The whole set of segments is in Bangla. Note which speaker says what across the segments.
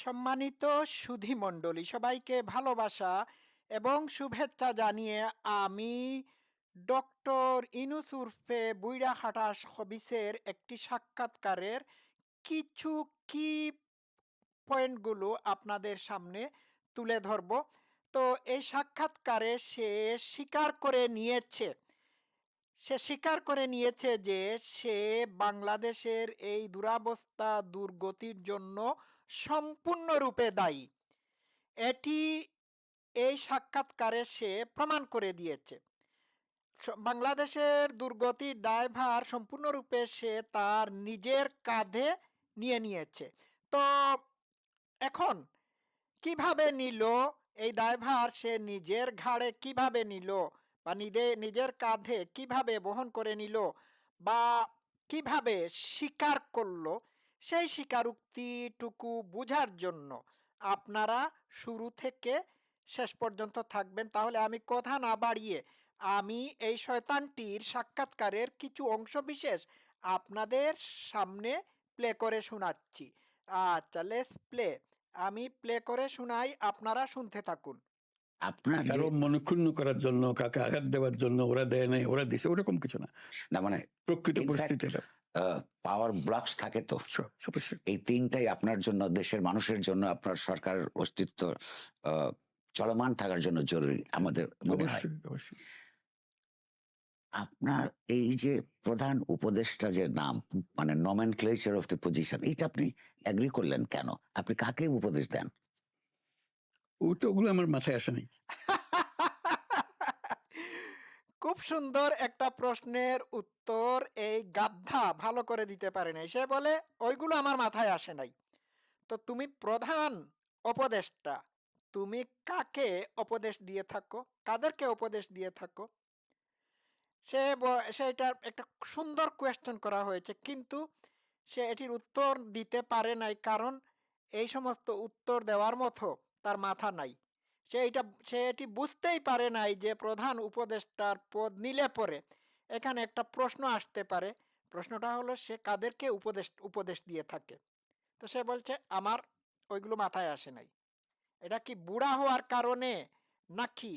Speaker 1: সম্মানিত সুধী মণ্ডলী, সবাইকে ভালোবাসা এবং শুভেচ্ছা জানিয়ে আমি ডক্টর ইনুস উরফে বুইড়া খাটাস হবিসের একটি সাক্ষাৎকারের কিছু কি পয়েন্টগুলো আপনাদের সামনে তুলে ধরব। তো এই সাক্ষাৎকারে সে স্বীকার করে নিয়েছে, সে স্বীকার করে নিয়েছে যে সে বাংলাদেশের এই দুরাবস্থা, দুর্গতির জন্য সম্পূর্ণরূপে দায়ী। এটি এই সাক্ষাৎকারে সে প্রমাণ করে দিয়েছে। বাংলাদেশের দুর্গতির দায়ভার সম্পূর্ণরূপে সে তার নিজের কাঁধে নিয়ে নিয়েছে। তো এখন কীভাবে নিল? এই দায়ভার সে নিজের ঘাড়ে কীভাবে নিল? বা নিজে, নিজের কাঁধে কীভাবে বহন করে নিল? বা কীভাবে স্বীকার করল? সেই স্বীকারোক্তিটুকু বোঝার জন্য আপনারা শুরু থেকে শেষ পর্যন্ত থাকবেন। তাহলে আমি কথা না বাড়িয়ে আমি এই শয়তানটির সাক্ষাৎকারের কিছু অংশ বিশেষ আপনাদের সামনে প্লে করে শোনাচ্ছি। আচ্ছা লেস প্লে আমি প্লে করে শোনাই আপনারা শুনতে থাকুন।
Speaker 2: আপনার যে
Speaker 3: কারও মনক্ষুণ্ণ করার জন্য কাকে আঘাত দেওয়ার জন্য ওরা দেয় নাই ওরা দিছে ওরকম কিছু না।
Speaker 2: না মানে
Speaker 3: প্রকৃত
Speaker 2: In fact,
Speaker 3: পরিস্থিতি এটা।
Speaker 2: পাওয়ার ব্লকস থাকে তো। এই তিনটাই আপনার জন্য দেশের মানুষের জন্য আপনার সরকারের অস্তিত্ব চলমান থাকার জন্য জরুরি আমাদের মনে হয়। আপনার এই যে প্রধান উপদেষ্টা যে নাম মানে nomenclature of the position এটা আপনি এগ্রি করলেন কেন? আপনি কাকে উপদেশ দেন?
Speaker 3: ওটা ওগুলো আমার মাথায় আসে নাই।
Speaker 1: খুব সুন্দর একটা প্রশ্নের উত্তর এই গাদ্ধা ভালো করে দিতে পারে নাই। সে বলে, ওইগুলো আমার মাথায় আসে নাই। তো তুমি প্রধান উপদেষ্টা, তুমি কাকে উপদেশ দিয়ে থাকো? কাদেরকে উপদেশ দিয়ে থাকো? সে সেটার একটা সুন্দর কোয়েশ্চেন করা হয়েছে। কিন্তু সে এটির উত্তর দিতে পারে নাই কারণ এই সমস্ত উত্তর দেওয়ার মতো তার মাথা নাই। সে এটা সে এটি বুঝতেই পারে নাই যে প্রধান উপদেষ্টার পদ নিলে পরে এখানে একটা প্রশ্ন আসতে পারে। প্রশ্নটা হলো, সে কাদেরকে উপদেশ উপদেশ দিয়ে থাকে? তো সে বলছে, আমার ওইগুলো মাথায় আসে নাই। এটা কি বুড়া হওয়ার কারণে নাকি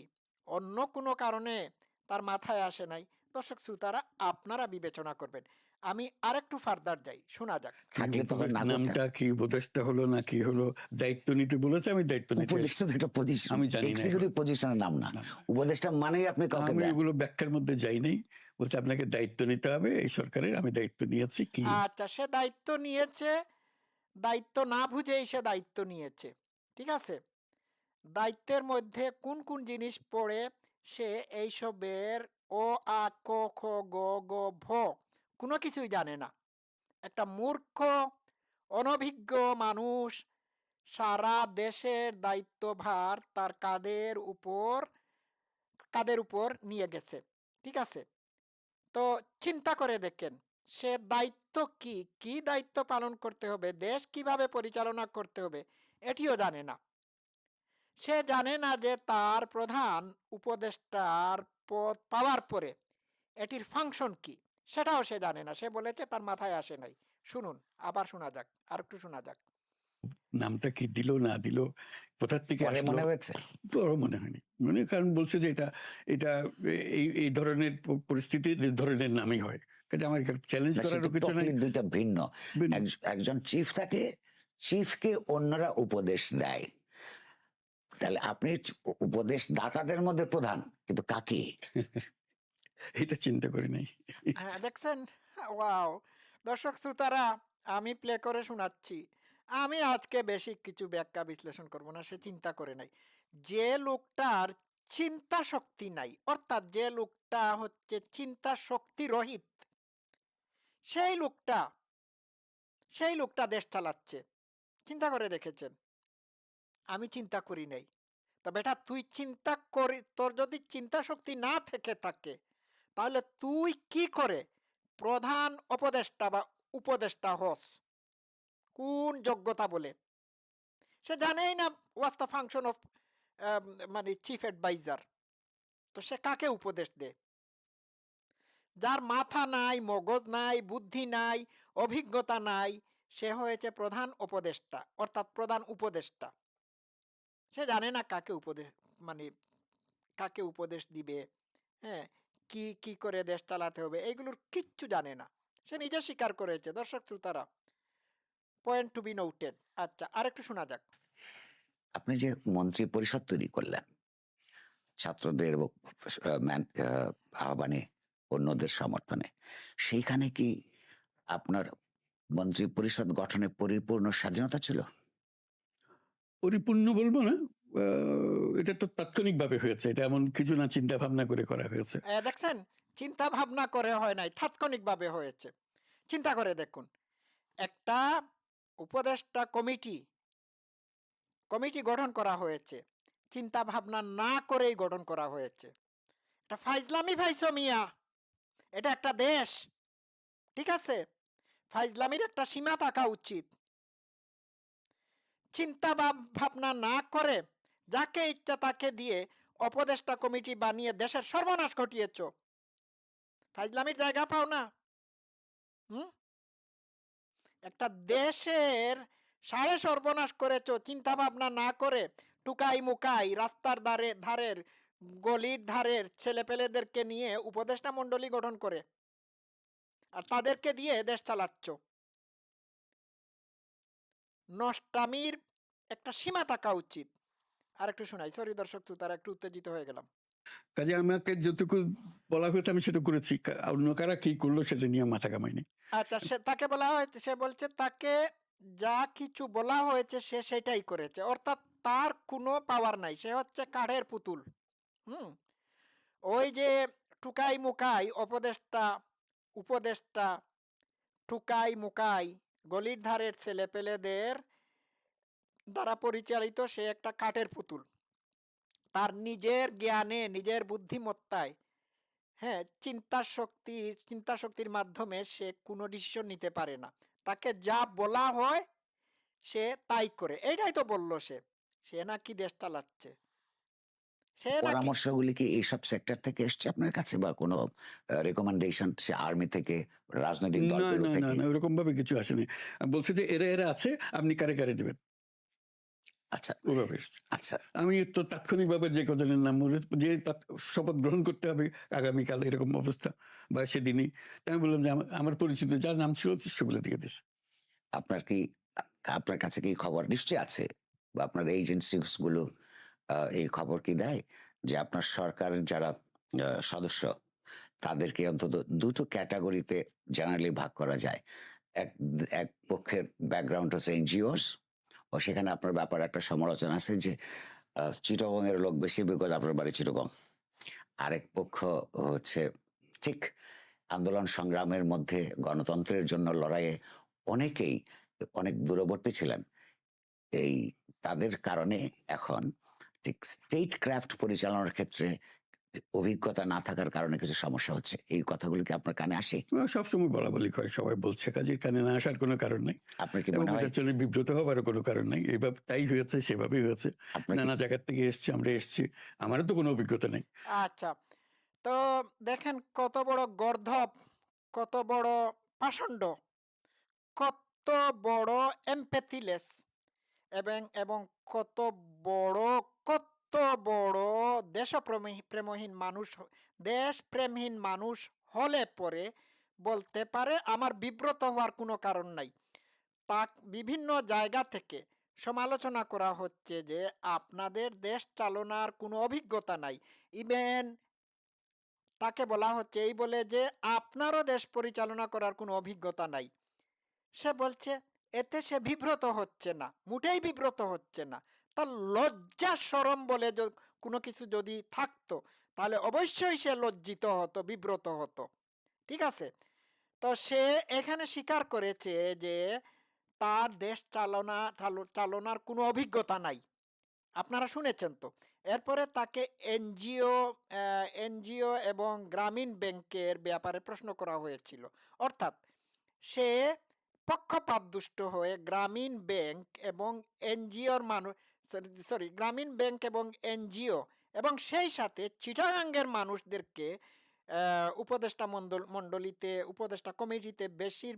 Speaker 1: অন্য কোনো কারণে তার মাথায় আসে নাই? দর্শক শ্রোতারা আপনারা বিবেচনা করবেন। আমি আরেকটু ফার্দার যাই শোনা যাক।
Speaker 2: থাকলে তবে
Speaker 3: নামটা কি উপদেশটা হলো না কি হলো দায়িত্ব নিতে বলেছে আমি দায়িত্ব নিতে।
Speaker 2: উপদেষ্টা তো একটা পজিশন
Speaker 3: আমি জানি না
Speaker 2: এক্সিকিউটিভ পজিশনের নাম না। উপদেষ্টা মানেই আপনি কাউকে
Speaker 3: আমি এগুলো ব্যাখ্যার মধ্যে যাই নাই। বলছে আপনাকে দায়িত্ব নিতে হবে এই সরকারের আমি দায়িত্ব নিয়েছি কি?
Speaker 1: আচ্ছা সে দায়িত্ব নিয়েছে দায়িত্ব না বুঝেই সে দায়িত্ব নিয়েছে ঠিক আছে? দায়িত্বের মধ্যে কোন কোন জিনিস পড়ে সে এইসবের ও আ ক খ গ গ ভ কোনো কিছুই জানে না। একটা মূর্খ, অনভিজ্ঞ মানুষ সারা দেশের দায়িত্বভার তার কাদের উপর কাদের উপর নিয়ে গেছে, ঠিক আছে? তো চিন্তা করে দেখেন, সে দায়িত্ব কি? কি দায়িত্ব পালন করতে হবে? দেশ কীভাবে পরিচালনা করতে হবে? এটিও জানে না। সে জানে না যে তার প্রধান উপদেষ্টার পদ পাওয়ার পরে এটির ফাংশন কি? সেটাও সে জানে না। সে বলেছে তার মাথায় আসে নাই। শুনুন আবার শোনা যাক আর একটু শোনা যাক।
Speaker 3: নামটা কি দিল না দিল কোথার থেকে
Speaker 2: মনে হয়েছে।
Speaker 3: তোরও মনে হয়নি। মানে কারণ বলছে যে এটা এটা এই এই ধরনের পরিস্থিতি এই ধরনের নামই হয়। কাজে আমার চ্যালেঞ্জ
Speaker 2: সেটা
Speaker 3: কিছু নাই।
Speaker 2: দুইটা ভিন্ন।
Speaker 3: ভিন্ন।
Speaker 2: এক- একজন চিফ থাকে চিফকে অন্যরা উপদেশ দেয়। তাহলে আপনি উপদেশ দাতাদের মধ্যে প্রধান কিন্তু কাকে?
Speaker 3: এটা চিন্তা করি নাই।
Speaker 1: দেখছেন? ওয়াও! দর্শক, শ্রোতারা, আমি প্লে করে শোনাচ্ছি। আমি আজকে বেশি কিছু ব্যাখ্যা বিশ্লেষণ করব না, সে চিন্তা করে নাই। যে লোকটার চিন্তা শক্তি নাই, অর্থাৎ যে লোকটা হচ্ছে চিন্তা শক্তি রহিত, সেই লোকটা সেই লোকটা দেশ চালাচ্ছে। চিন্তা করে দেখেছেন? আমি চিন্তা করি নাই। তা বেটা তুই চিন্তা করি, তোর যদি চিন্তা শক্তি না থেকে থাকে তাহলে তুই কি করে প্রধান উপদেষ্টা বা উপদেষ্টা হস? কোন যোগ্যতা বলে? সে জানেই না ওয়াজ দ্য ফাংশন অফ মানে চিফ অ্যাডভাইজার তো সে কাকে উপদেশ দে? যার মাথা নাই, মগজ নাই, বুদ্ধি নাই, অভিজ্ঞতা নাই, সে হয়েছে প্রধান উপদেষ্টা, অর্থাৎ প্রধান উপদেষ্টা। সে জানে না কাকে উপদেশ মানে কাকে উপদেশ দিবে হ্যাঁ? কি কি করে দেশ চালাতে হবে এইগুলোর কিচ্ছু জানে না। সে নিজে স্বীকার করেছে দর্শক শ্রোতারা। পয়েন্ট টু বি নোটেড আচ্ছা আরেকটু শোনা যাক।
Speaker 2: আপনি যে মন্ত্রী পরিষদ তৈরি করলেন ছাত্রদের ম্যান- আহ্বানে অন্যদের সমর্থনে সেইখানে কি আপনার মন্ত্রী পরিষদ গঠনে পরিপূর্ণ স্বাধীনতা ছিল?
Speaker 3: পরিপূর্ণ বলব না। এটা তো তাৎক্ষণিকভাবে হয়েছে। এটা এমন কিছু না চিন্তা ভাবনা করে করা হয়েছে।
Speaker 1: দেখছেন? চিন্তা ভাবনা করে হয় নাই, তাৎক্ষণিকভাবে হয়েছে। চিন্তা করে দেখুন। একটা উপদেষ্টা কমিটি কমিটি গঠন করা হয়েছে। চিন্তা ভাবনা না করেই গঠন করা হয়েছে। এটা ফাইজলামি ফাইসো মিয়া। এটা একটা দেশ। ঠিক আছে? ফাইজলামির একটা সীমা থাকা উচিত। চিন্তা ভাব- ভাবনা না করে যাকে ইচ্ছা তাকে দিয়ে অপদেষ্টা কমিটি বানিয়ে দেশের সর্বনাশ ঘটিয়েছ। ফাইজলামির জায়গা পাও না। হুম? একটা দেশের সাড়ে সর্বনাশ করেছ চিন্তা ভাবনা না করে টুকাই মুকাই রাস্তার ধারে ধারের, গলির ধারের ছেলেপেলেদেরকে নিয়ে উপদেষ্টা মণ্ডলী গঠন করে আর তাদেরকে দিয়ে দেশ চালাচ্ছ। নষ্টামির একটা সীমা থাকা উচিত। আর একটু শোনাই। সরি দর্শক তারা একটু উত্তেজিত হয়ে গেলাম।
Speaker 3: কাজে আমাকে যতটুকু বলা হয়েছে আমি সেটা করেছি। অন্য কারা কি করল সেটা নিয়ে মাথা কামাইনি
Speaker 1: আচ্ছা সে তাকে বলা হয়েছে সে বলছে তাকে যা কিছু বলা হয়েছে সে সেটাই করেছে। অর্থাৎ তার কোনো পাওয়ার নাই সে হচ্ছে কাঠের পুতুল। হুম? ওই যে টুকাই মুকাই অপদেষ্টা উপদেষ্টা টুকাই মুকাই গলির ধারের ছেলেপেলেদের দ্বারা পরিচালিত সে একটা কাঠের পুতুল। তার নিজের জ্ঞানে নিজের বুদ্ধিমত্তায় হ্যাঁ চিন্তা শক্তি চিন্তা শক্তির মাধ্যমে সে কোনো ডিসিশন নিতে পারে না। তাকে যা বলা হয় সে তাই করে। এইটাই তো বলল সে। সে নাকি দেশ চালাচ্ছে। সে নাকি
Speaker 2: পরামর্শগুলি কি এইসব সেক্টর থেকে এসছে আপনার কাছে বা কোনো রেকমেন্ডেশন সে আর্মি থেকে রাজনৈতিক দলগুলো
Speaker 3: না
Speaker 2: থেকে?
Speaker 3: না ওরকম ভাবে কিছু আসেনি। বলছে যে এরা এরা আছে আপনি কারে কারে দেবেন
Speaker 2: আচ্ছা
Speaker 3: এসছে।
Speaker 2: আচ্ছা।
Speaker 3: আমি তো তাৎক্ষণিকভাবে যে কজনের নাম বলে যে শপথ গ্রহণ করতে হবে আগামীকাল এরকম অবস্থা বা সেদিনই তাই আমি বললাম যে আমার- আমার পরিচিত যার নাম ছিল সেগুলো দিয়ে দিস
Speaker 2: আপনার কি আপনার কাছে কি খবর নিশ্চয়ই আছে? বা আপনার এজেন্সিসগুলো এই খবর কি দেয়? যে আপনার সরকারের যারা সদস্য তাদেরকে অন্তত দুটো ক্যাটাগরিতে জেনারেলি ভাগ করা যায়। এক এক পক্ষের ব্যাকগ্রাউন্ড হচ্ছে এনজিওস ও সেখানে আপনার ব্যাপারে একটা সমালোচনা আছে যে চিটগং এর লোক বেশি বিকজ আপনার বাড়ি চিটগং। আরেক পক্ষ হচ্ছে, ঠিক আন্দোলন সংগ্রামের মধ্যে গণতন্ত্রের জন্য লড়াইয়ে অনেকেই, অনেক দূরবর্তী ছিলেন। এই তাদের কারণে এখন ঠিক স্টেট ক্রাফট পরিচালনার ক্ষেত্রে অভিজ্ঞতা না থাকার কারণে কিছু সমস্যা হচ্ছে। এই কথাগুলো কি আপনার কানে আসে?
Speaker 3: সবসময় বলা বলি করে সবাই বলছে কাজের কানে না আসার কোনো কারণ নেই।
Speaker 2: আপনার কি মনে হয়?
Speaker 3: এটার বিব্রত হবারও কোনো কারণ নেই। এইভাবে তাই হয়েছে সেভাবেই হয়েছে। নানা জায়গার থেকে এসছি আমরা এসছি আমারও তো কোনো অভিজ্ঞতা নেই।
Speaker 1: আচ্ছা তো দেখেন কত বড় গর্ধব কত বড় পাষণ্ড কত বড় এমপ্যাথিলেস এবং এবং কত বড় কত বড় দেশপ্রেমী, প্রেমহীন মানুষ দেশপ্রেমহীন মানুষ হলে পরে বলতে পারে আমার বিব্রত হওয়ার কোনো কারণ নাই। তা বিভিন্ন জায়গা থেকে সমালোচনা করা হচ্ছে যে আপনাদের দেশ চালনার কোনো অভিজ্ঞতা নাই। ইভেন তাকে বলা হচ্ছে এই বলে যে আপনারও দেশ পরিচালনা করার কোনো অভিজ্ঞতা নাই। সে বলছে, এতে সে বিব্রত হচ্ছে না, মোটেই বিব্রত হচ্ছে না। তার লজ্জা সরম বলে কোনো কিছু যদি থাকতো, তাহলে অবশ্যই সে লজ্জিত হতো, বিব্রত হতো। ঠিক আছে? তো সে এখানে স্বীকার করেছে যে তার দেশ চালনা, চাল- চালনার কোনো অভিজ্ঞতা নাই। আপনারা শুনেছেন তো? এরপরে তাকে এনজিও এনজিও এবং গ্রামীণ ব্যাংকের ব্যাপারে প্রশ্ন করা হয়েছিল। অর্থাৎ সে পক্ষপাত দুষ্ট হয়ে গ্রামীণ ব্যাংক এবং এনজিওর মানুষ সরি গ্রামীণ ব্যাংক এবং এনজিও এবং সেই সাথে চিটাগাঙ্গের মানুষদেরকে উপদেষ্টা মণ্ডল মণ্ডলীতে উপদেষ্টা কমিটিতে বেশির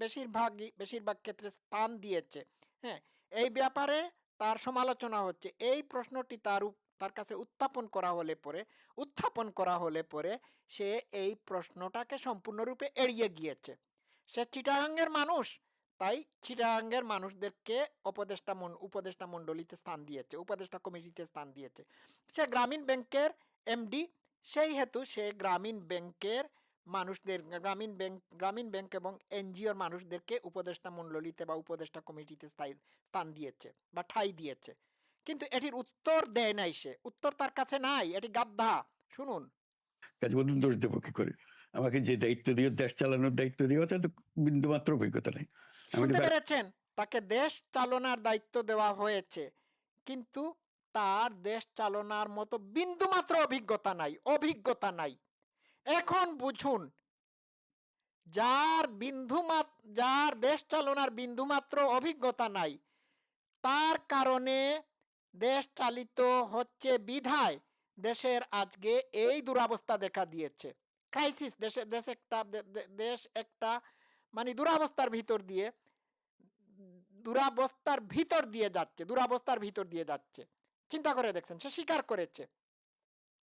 Speaker 1: বেশিরভাগই, বেশিরভাগ ক্ষেত্রে স্থান দিয়েছে। হ্যাঁ এই ব্যাপারে তার সমালোচনা হচ্ছে। এই প্রশ্নটি তার তার কাছে উত্থাপন করা হলে পরে, উত্থাপন করা হলে পরে সে এই প্রশ্নটাকে সম্পূর্ণরূপে এড়িয়ে গিয়েছে। সে চিটাগাঙ্গের মানুষ তাই চিটাগাঙ্গের মানুষদেরকে উপদেষ্টা মন, উপদেষ্টা মণ্ডলীতে স্থান দিয়েছে, উপদেষ্টা কমিটিতে স্থান দিয়েছে। সে গ্রামীণ ব্যাংকের এমডি, সেই হেতু সে গ্রামীণ ব্যাংকের মানুষদের, গ্রামীণ ব্যাংক গ্রামীণ ব্যাংক এবং এনজিওর মানুষদেরকে উপদেষ্টা মণ্ডলীতে বা উপদেষ্টা কমিটিতে স্থায়ী, স্থান দিয়েছে বা ঠাঁই দিয়েছে। কিন্তু এটির উত্তর দেয় নাই সে। উত্তর তার কাছে নাই, এটি গাদ্ধা শুনুন।
Speaker 3: দোষ দেবো কি আমাকে যে দায়িত্ব দিয়ে দেশ চালানোর দায়িত্ব দিয়ে তাতে বিন্দু মাত্র অভিজ্ঞতা নেই।
Speaker 1: শুনতে পেরেছেন? তাকে দেশ চালনার দায়িত্ব দেওয়া হয়েছে। কিন্তু তার দেশ চালনার মতো বিন্দুমাত্র অভিজ্ঞতা নাই অভিজ্ঞতা নাই। এখন বুঝুন যার বিন্দু যার দেশ চালনার বিন্দুমাত্র অভিজ্ঞতা নাই তার কারণে দেশ চালিত হচ্ছে বিধায় দেশের আজকে এই দুরাবস্থা দেখা দিয়েছে। ক্রাইসিস দেশে দেশ একটা দেশ একটা মানে দুরাবস্থার ভিতর দিয়ে দুরাবস্থার ভিতর দিয়ে যাচ্ছে দুরাবস্থার ভিতর দিয়ে যাচ্ছে। চিন্তা করে দেখছেন সে স্বীকার করেছে।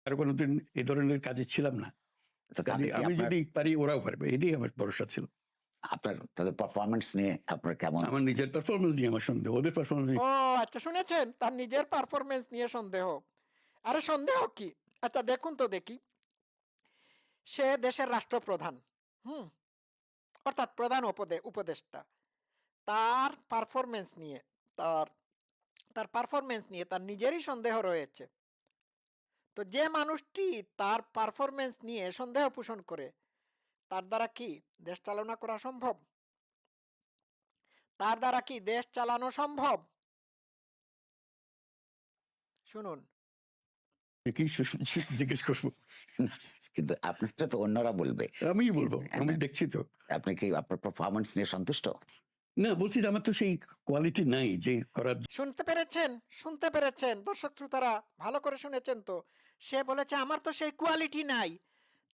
Speaker 3: আর কোনোদিন এই ধরনের কাজে ছিলাম না। আমি যদি পারি ওরাও পারবে এটাই আমার ভরসা ছিল।
Speaker 2: আপনার তাদের পারফরমেন্স নিয়ে আপনার কেমন?
Speaker 3: আমার নিজের পারফরমেন্স নিয়ে আমার সন্দেহ ওদের পারফরমেন্স
Speaker 1: ও আচ্ছা শুনেছেন? তার নিজের পারফরমেন্স নিয়ে সন্দেহ। আরে সন্দেহ কি? আচ্ছা দেখুন তো দেখি। সে দেশের রাষ্ট্রপ্রধান হুম? অর্থাৎ প্রধান উপদে, উপদেষ্টা। তার পারফরমেন্স নিয়ে, তার তার পারফরমেন্স নিয়ে তার নিজেরই সন্দেহ রয়েছে। তো যে মানুষটি তার পারফরমেন্স নিয়ে সন্দেহ পোষণ করে, তার দ্বারা কি দেশ চালনা করা সম্ভব? তার দ্বারা কি দেশ চালানো সম্ভব? শুনুন।
Speaker 3: কি জিজ্ঞেস করব।
Speaker 2: কিন্তু আপনারটা তো অন্যরা বলবে।
Speaker 3: আমি বলব আমি দেখছি তো।
Speaker 2: আপনি কি আপনার পারফরমেন্স নিয়ে সন্তুষ্ট?
Speaker 3: না বলছি যে আমার তো সেই কোয়ালিটি নাই যে করার
Speaker 1: শুনতে পেরেছেন শুনতে পেরেছেন। দর্শক শ্রোতারা ভালো করে শুনেছেন তো। সে বলেছে আমার তো সেই কোয়ালিটি নাই।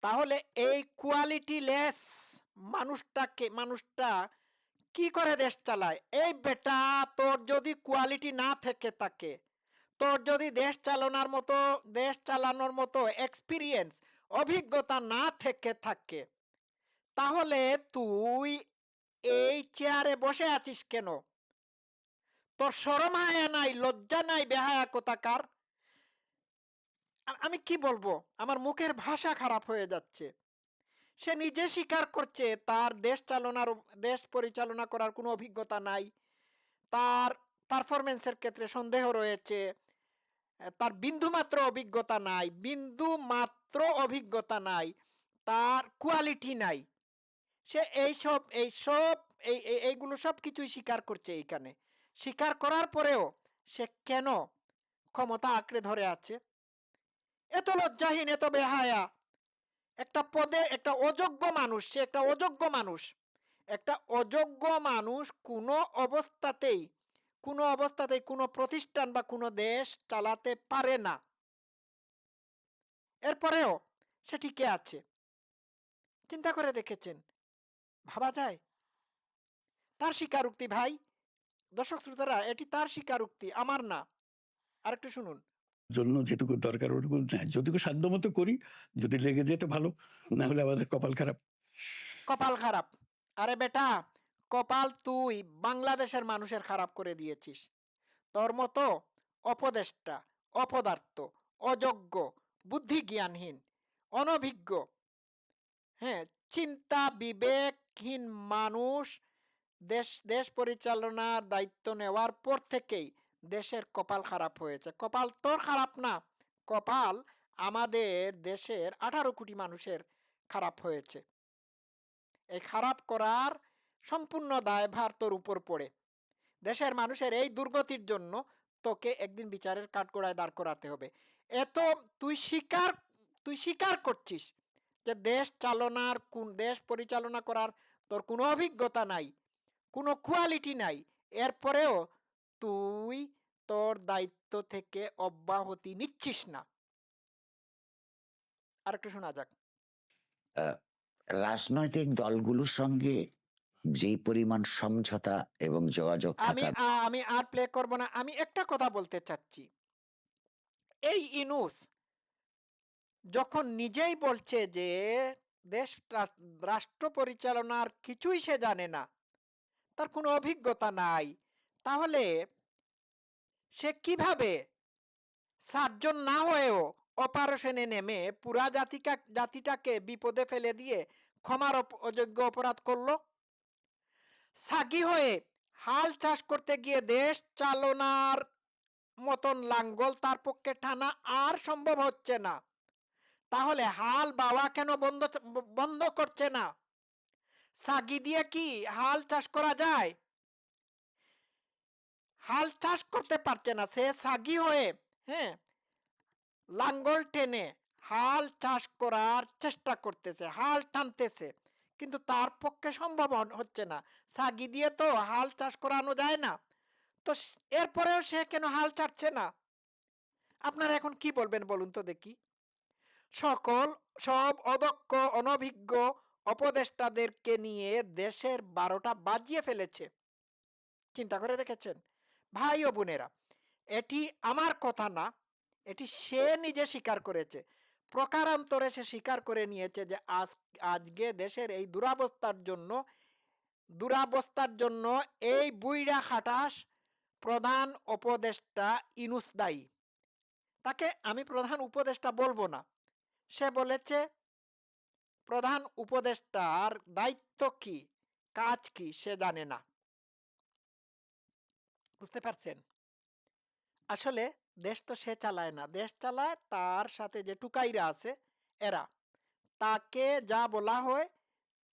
Speaker 1: তাহলে এই কোয়ালিটি লেস মানুষটাকে মানুষটা কি করে দেশ চালায়? এই বেটা তোর যদি কোয়ালিটি না থেকে থাকে তোর যদি দেশ চালানোর মতো, দেশ চালানোর মতো এক্সপিরিয়েন্স অভিজ্ঞতা না থেকে থাকে, তাহলে তুই এই চেয়ারে বসে আছিস কেন? তোর সরম নাই, লজ্জা নাই, বেহায়া কোথাকার? আমি কি বলব? আমার মুখের ভাষা খারাপ হয়ে যাচ্ছে। সে নিজে স্বীকার করছে তার দেশ চালনার দেশ পরিচালনা করার কোনো অভিজ্ঞতা নাই। তার পারফরমেন্সের ক্ষেত্রে সন্দেহ রয়েছে। তার বিন্দুমাত্র অভিজ্ঞতা নাই, বিন্দু মাত্র অভিজ্ঞতা নাই, তার কোয়ালিটি নাই। সে এইসব এইসব এই এই- এইগুলো সব কিছুই স্বীকার করছে এইখানে স্বীকার করার পরেও সে কেন ক্ষমতা আঁকড়ে ধরে আছে? এত লজ্জাহীন, এত বেহায়া। একটা পদে একটা অযোগ্য মানুষ, সে একটা অযোগ্য মানুষ। একটা অযোগ্য মানুষ কোনো অবস্থাতেই কোনো অবস্থাতেই কোনো প্রতিষ্ঠান বা কোনো দেশ চালাতে পারে না। এরপরেও সে টিকে আছে। চিন্তা করে দেখেছেন। ভাবা যায়। তার স্বীকারোক্তি ভাই। দর্শক শ্রোতারা এটি তার স্বীকারোক্তি আমার না। আরেকটু শুনুন।
Speaker 3: জন্য যেটুকু দরকার ওটুকু নেয় যদিও সাধ্য মতো করি যদি লেগে যেত ভালো না হলে আমাদের কপাল খারাপ।
Speaker 1: কপাল খারাপ। আরে বেটা কপাল তুই বাংলাদেশের মানুষের খারাপ করে দিয়েছিস। তোর মতো অপদেষ্টা, অপদার্থ, অযোগ্য বুদ্ধি জ্ঞানহীন অনভিজ্ঞ হ্যাঁ চিন্তা বিবেকহীন মানুষ দেশ দেশ পরিচালনার দায়িত্ব নেওয়ার পর থেকেই দেশের কপাল খারাপ হয়েছে। কপাল তোর খারাপ না, কপাল আমাদের দেশের আঠারো কোটি মানুষের খারাপ হয়েছে। এই খারাপ করার সম্পূর্ণ দায়ভার তোর উপর পড়ে। দেশের মানুষের এই দুর্গতির জন্য তোকে একদিন বিচারের কাঠগোড়ায় দাঁড় করাতে হবে। এত তুই স্বীকার তুই স্বীকার করছিস যে দেশ চালনার কোন, দেশ পরিচালনা করার তোর কোনো অভিজ্ঞতা নাই, কোনো কোয়ালিটি নাই। এরপরেও তুই তোর দায়িত্ব থেকে অব্যাহতি নিচ্ছিস না। আরেকটু শোনা যাক।
Speaker 2: রাজনৈতিক দলগুলোর সঙ্গে যেই পরিমাণ সমঝোতা এবং যোগাযোগ
Speaker 1: আমি
Speaker 2: থাকা
Speaker 1: আ- আমি আর প্লে করব না। আমি একটা কথা বলতে চাচ্ছি। এই ইনুস যখন নিজেই বলছে যে দেশ রা- রাষ্ট্র পরিচালনার কিছুই সে জানে না। তার কোনো অভিজ্ঞতা নাই। তাহলে সে কীভাবে সাতজন না হয়েও অপারেশনে নেমে পুরা জাতিকা জাতিটাকে বিপদে ফেলে দিয়ে ক্ষমার অপ- অযোগ্য অপরাধ করল? সাগি হয়ে হাল চাষ করতে গিয়ে দেশ চালনার মতন লাঙ্গল তার পক্ষে টানা আর সম্ভব হচ্ছে না। তাহলে হাল বাবা কেন বন্ধ বন্ধ করছে না? সাগি দিয়ে কি হাল চাষ করা যায়? হাল চাষ করতে পারছে না, সে সাগি হয়ে হ্যাঁ লাঙ্গল টেনে হাল চাষ করার চেষ্টা করতেছে, হাল টানতেছে। কিন্তু তার পক্ষে সম্ভব হচ্ছে না। সাগি দিয়ে তো হাল চাষ করানো যায় না। তো এরপরেও সে কেন হাল ছাড়ছে না? আপনারা এখন কি বলবেন বলুন তো দেখি। সকল, সব অদক্ষ, অনভিজ্ঞ অপদেষ্টাদেরকে নিয়ে দেশের বারোটা বাজিয়ে ফেলেছে। চিন্তা করে দেখেছেন? ভাই ও বোনেরা, এটি আমার কথা না, এটি সে নিজে স্বীকার করেছে। প্রকারান্তরে সে স্বীকার করে নিয়েছে যে আজ, আজকে দেশের এই দুরাবস্থার জন্য দুরাবস্থার জন্য এই বুইড়া খাটাস প্রধান উপদেষ্টা ইনুস দায়ী। তাকে আমি প্রধান উপদেষ্টা বলব না। সে বলেছে, প্রধান উপদেষ্টার দায়িত্ব কি? কাজ কি? সে জানে না। বুঝতে পারছেন? আসলে দেশ তো সে চালায় না। দেশ চালায়, তার সাথে যে টুকাইরা আছে, এরা। তাকে যা বলা হয়,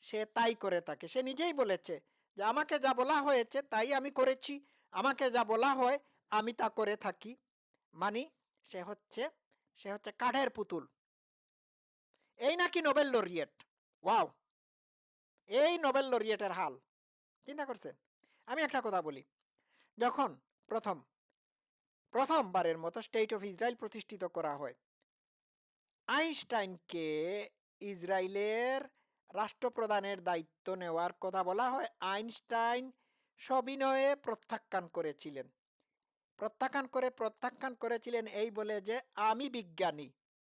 Speaker 1: সে তাই করে থাকে। সে নিজেই বলেছে যে, আমাকে যা বলা হয়েছে, তাই আমি করেছি। আমাকে যা বলা হয়, আমি তা করে থাকি। মানি সে হচ্ছে সে হচ্ছে কাঠের পুতুল। এই নাকি নোবেল লরিয়েট? ওয়াও! এই নোবেল লরিয়েটের হাল। চিন্তা করছেন? আমি একটা কথা বলি। যখন প্রথম প্রথমবারের মতো স্টেট অফ ইসরায়েল প্রতিষ্ঠিত করা হয়। আইনস্টাইনকে ইসরায়েলের রাষ্ট্রপ্রধানের দায়িত্ব নেওয়ার কথা বলা হয়। আইনস্টাইন সবিনয়ে প্রত্যাখ্যান করেছিলেন। প্রত্যাখ্যান করে, প্রত্যাখ্যান করেছিলেন এই বলে যে, আমি বিজ্ঞানী।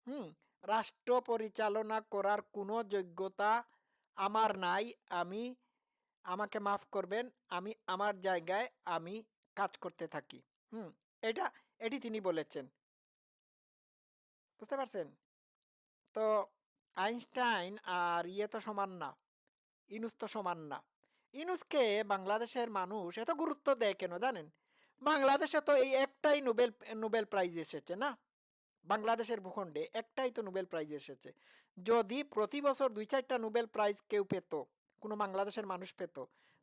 Speaker 1: হুম, রাষ্ট্র পরিচালনা করার কোনো যোগ্যতা আমার নাই। আমি, আমাকে মাফ করবেন। আমি আমার জায়গায় আমি কাজ করতে থাকি। হুম এটা, এটি তিনি বলেছেন। বুঝতে পারছেন? তো আইনস্টাইন আর ইয়ে তো সমান না, ইনুস তো সমান না। ইনুসকে বাংলাদেশের মানুষ এত গুরুত্ব দেয় কেন জানেন? বাংলাদেশে তো এই একটাই নোবেল নোবেল প্রাইজ এসেছে না? বাংলাদেশের ভূখণ্ডে একটাই তো নোবেল প্রাইজ এসেছে। যদি প্রতি বছর দুই চারটা নোবেল প্রাইজ কেউ পেত, কোনো বাংলাদেশের মানুষ পেত,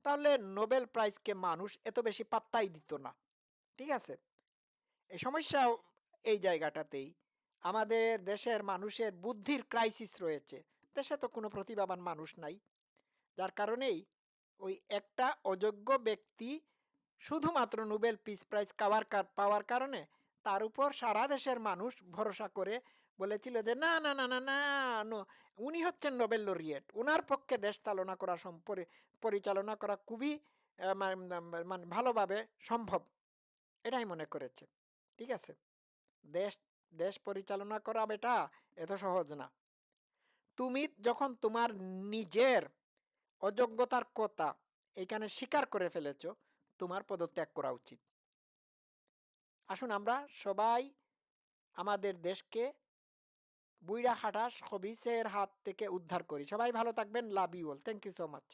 Speaker 1: তাহলে নোবেল প্রাইজকে মানুষ এত বেশি পাত্তাই দিত না। ঠিক আছে? এই সমস্যা এই জায়গাটাতেই। আমাদের দেশের মানুষের বুদ্ধির ক্রাইসিস রয়েছে। দেশে তো কোনো প্রতিভাবান মানুষ নাই। যার কারণেই ওই একটা অযোগ্য ব্যক্তি শুধুমাত্র নোবেল পিস প্রাইজ কাভার পাওয়ার কারণে তার উপর সারা দেশের মানুষ ভরসা করে বলেছিল যে, না না না না না উনি হচ্ছেন নোবেল লরিয়েট উনার পক্ষে দেশ চালনা করা পরিচালনা করা খুবই মানে ভালোভাবে সম্ভব। এটাই মনে করেছে। ঠিক আছে? দেশ দেশ পরিচালনা করা বেটা এত সহজ না। তুমি যখন তোমার নিজের অযোগ্যতার কথা এখানে স্বীকার করে ফেলেছ, তোমার পদত্যাগ করা উচিত। আসুন আমরা সবাই আমাদের দেশকে বুইড়া খাটাস হবিসের হাত থেকে উদ্ধার করি। সবাই ভালো থাকবেন, love you all. Thank you so much